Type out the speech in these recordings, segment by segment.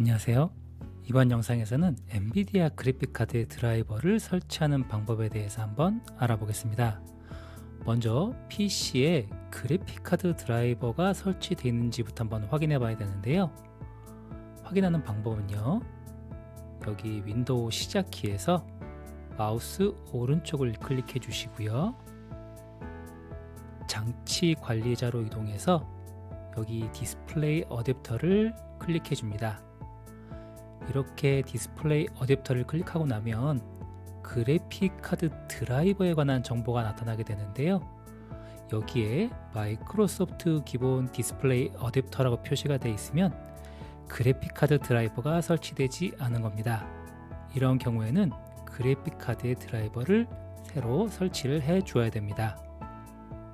안녕하세요. 이번 영상에서는 엔비디아 그래픽카드의 드라이버를 설치하는 방법에 대해서 한번 알아보겠습니다. 먼저 PC에 그래픽카드 드라이버가 설치되어 있는지부터 한번 확인해 봐야 되는데요. 확인하는 방법은요. 여기 윈도우 시작 키에서 마우스 오른쪽을 클릭해 주시고요. 장치 관리자로 이동해서 여기 디스플레이 어댑터를 클릭해 줍니다. 이렇게 디스플레이 어댑터를 클릭하고 나면 그래픽 카드 드라이버에 관한 정보가 나타나게 되는데요. 여기에 마이크로소프트 기본 디스플레이 어댑터라고 표시가 되어 있으면 그래픽 카드 드라이버가 설치되지 않은 겁니다. 이런 경우에는 그래픽 카드의 드라이버를 새로 설치를 해 주어야 됩니다.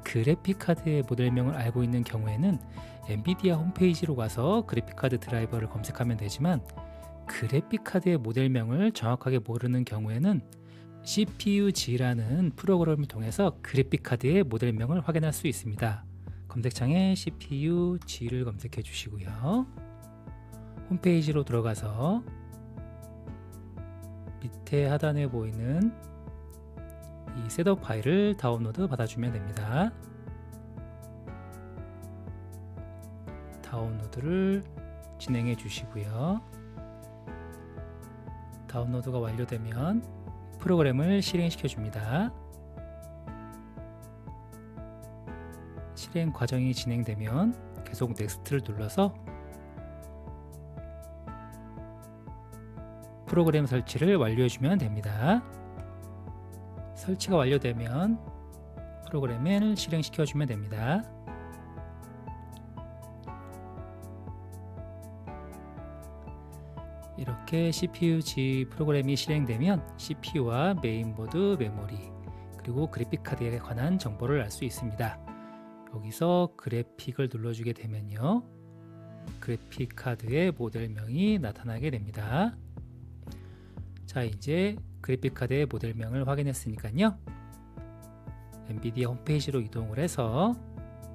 그래픽 카드의 모델명을 알고 있는 경우에는 엔비디아 홈페이지로 가서 그래픽 카드 드라이버를 검색하면 되지만 그래픽 카드의 모델명을 정확하게 모르는 경우에는 CPU-G라는 프로그램을 통해서 그래픽 카드의 모델명을 확인할 수 있습니다. 검색창에 CPU-G를 검색해 주시고요. 홈페이지로 들어가서 밑에 하단에 보이는 이 셋업 파일을 다운로드 받아주면 됩니다. 다운로드를 진행해 주시고요. 다운로드가 완료되면 프로그램을 실행시켜 줍니다. 실행 과정이 진행되면 계속 넥스트를 눌러서 프로그램 설치를 완료해 주면 됩니다. 설치가 완료되면 프로그램을 실행시켜 주면 됩니다. 이렇게 CPU-G 프로그램이 실행되면 CPU와 메인보드, 메모리, 그리고 그래픽 카드에 관한 정보를 알 수 있습니다. 여기서 그래픽을 눌러주게 되면요. 그래픽 카드의 모델명이 나타나게 됩니다. 자, 이제 그래픽 카드의 모델명을 확인했으니까요. 엔비디아 홈페이지로 이동을 해서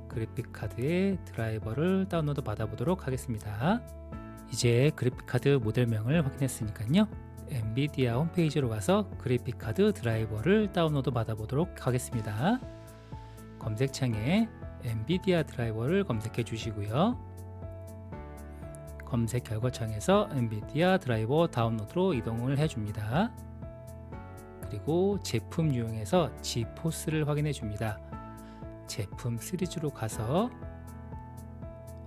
그래픽 카드의 드라이버를 다운로드 받아보도록 하겠습니다. 이제 그래픽카드 모델명을 확인했으니까요. 엔비디아 홈페이지로 가서 그래픽카드 드라이버를 다운로드 받아보도록 하겠습니다. 검색창에 엔비디아 드라이버를 검색해 주시고요. 검색 결과창에서 엔비디아 드라이버 다운로드로 이동을 해줍니다. 그리고 제품 유형에서 지포스를 확인해 줍니다. 제품 시리즈로 가서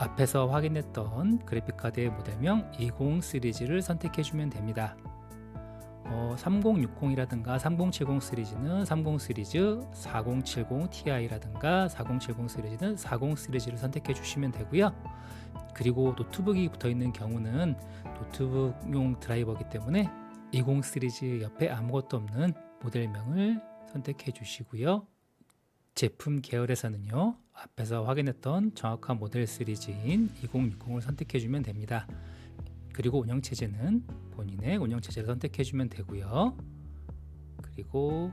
앞에서 확인했던 그래픽카드의 모델명 20 시리즈를 선택해 주면 됩니다. 어, 3060이라든가 3070 시리즈는 30 시리즈, 4070 Ti라든가 4070 시리즈는 40 시리즈를 선택해 주시면 되고요. 그리고 노트북이 붙어 있는 경우는 노트북용 드라이버이기 때문에 20 시리즈 옆에 아무것도 없는 모델명을 선택해 주시고요. 제품 계열에서는요 앞에서 확인했던 정확한 모델 시리즈인 2060을 선택해 주면 됩니다. 그리고 운영체제는 본인의 운영체제를 선택해 주면 되고요. 그리고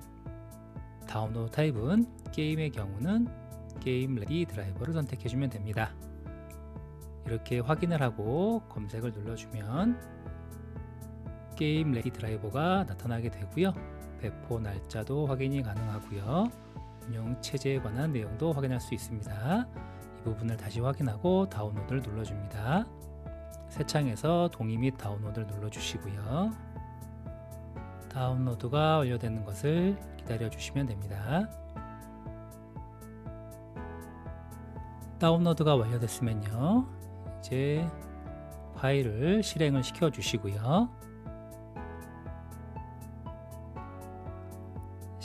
다운로드 타입은 게임의 경우는 게임 레디 드라이버를 선택해 주면 됩니다. 이렇게 확인을 하고 검색을 눌러주면 게임 레디 드라이버가 나타나게 되고요. 배포 날짜도 확인이 가능하고요 운영 체제에 관한 내용도 확인할 수 있습니다. 이 부분을 다시 확인하고 다운로드를 눌러줍니다. 새 창에서 동의 및 다운로드를 눌러주시고요. 다운로드가 완료되는 것을 기다려 주시면 됩니다. 다운로드가 완료됐으면요. 이제 파일을 실행을 시켜 주시고요.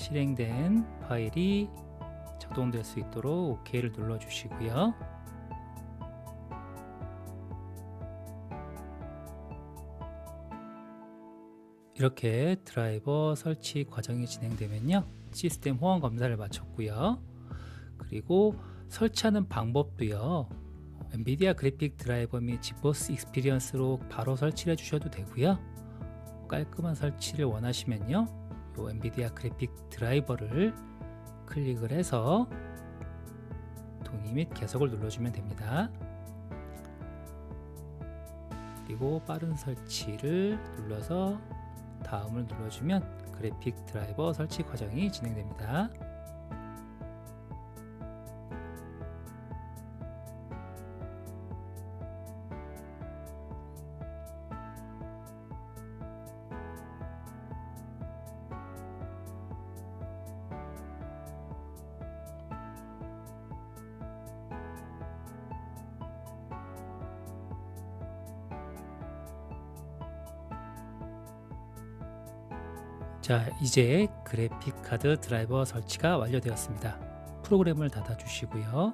실행된 파일이 작동될 수 있도록 OK를 눌러 주시고요. 이렇게 드라이버 설치 과정이 진행되면요. 시스템 호환 검사를 마쳤고요. 그리고 설치하는 방법도요. 엔비디아 그래픽 드라이버 및 지포스 익스피리언스로 바로 설치를 해주셔도 되고요. 깔끔한 설치를 원하시면요. 요 엔비디아 그래픽 드라이버를 클릭을 해서 동의 및 계속을 눌러주면 됩니다. 그리고 빠른 설치를 눌러서 다음을 눌러주면 그래픽 드라이버 설치 과정이 진행됩니다. 자, 이제 그래픽 카드 드라이버 설치가 완료되었습니다. 프로그램을 닫아 주시고요.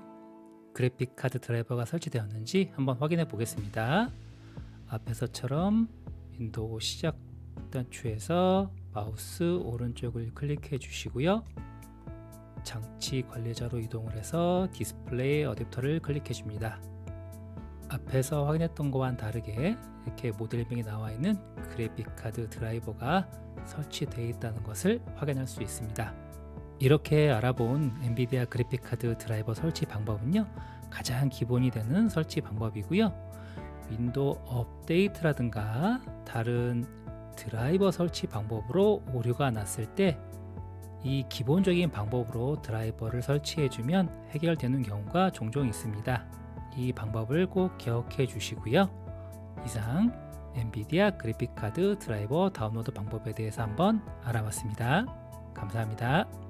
그래픽 카드 드라이버가 설치되었는지 한번 확인해 보겠습니다. 앞에서처럼 윈도우 시작 단추에서 마우스 오른쪽을 클릭해 주시고요. 장치 관리자로 이동을 해서 디스플레이 어댑터를 클릭해 줍니다. 앞에서 확인했던 것과는 다르게 이렇게 모델명이 나와 있는 그래픽 카드 드라이버가 설치되어 있다는 것을 확인할 수 있습니다. 이렇게 알아본 엔비디아 그래픽 카드 드라이버 설치 방법은요. 가장 기본이 되는 설치 방법이고요. 윈도우 업데이트라든가 다른 드라이버 설치 방법으로 오류가 났을 때 이 기본적인 방법으로 드라이버를 설치해 주면 해결되는 경우가 종종 있습니다. 이 방법을 꼭 기억해 주시고요. 이상 엔비디아 그래픽 카드 드라이버 다운로드 방법에 대해서 한번 알아봤습니다. 감사합니다.